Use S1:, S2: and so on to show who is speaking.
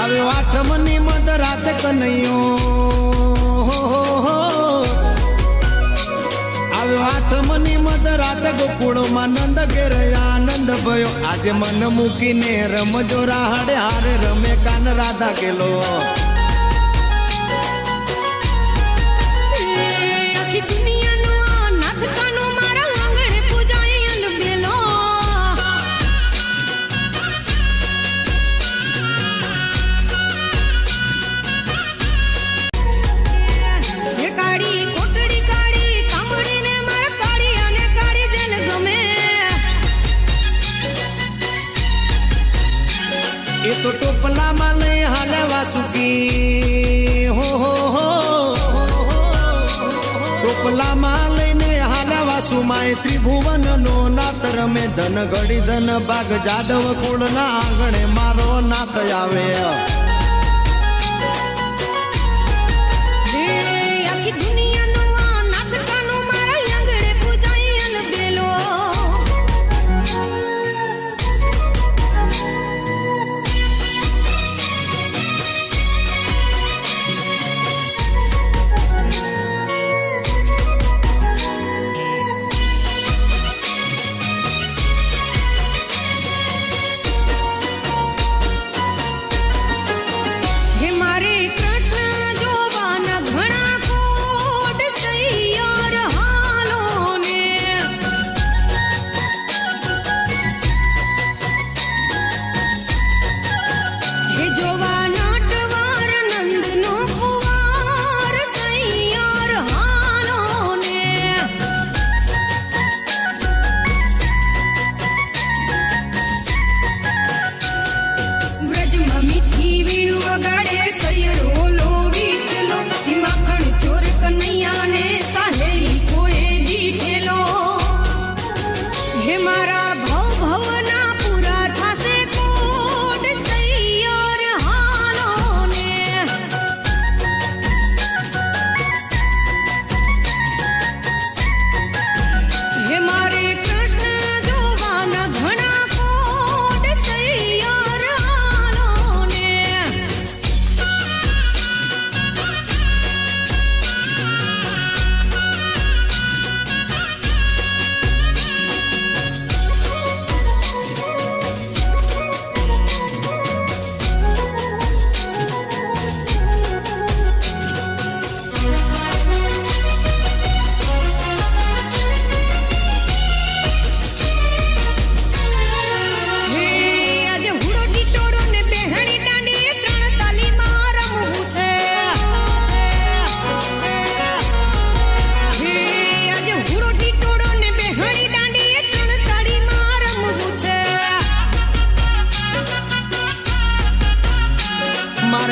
S1: આવ્યો આઠમની મધ રાત કનૈયો. હો, હો, હો. આવ્યો મધ રાત ગોકુળમાં નંદ ઘેર આનંદ ભયો. આજે મન મૂકીને રમજો રાહડે હારે રમે કાન રાધા કેલો. વાસુકી હો હો હો ટોપલામાં લઈને હાલે સુમાય ત્રિભુવન નો નાથ રમે ધન ઘડી ધન બાગ જાદવ કુળના આંગણે મારો નાત આવે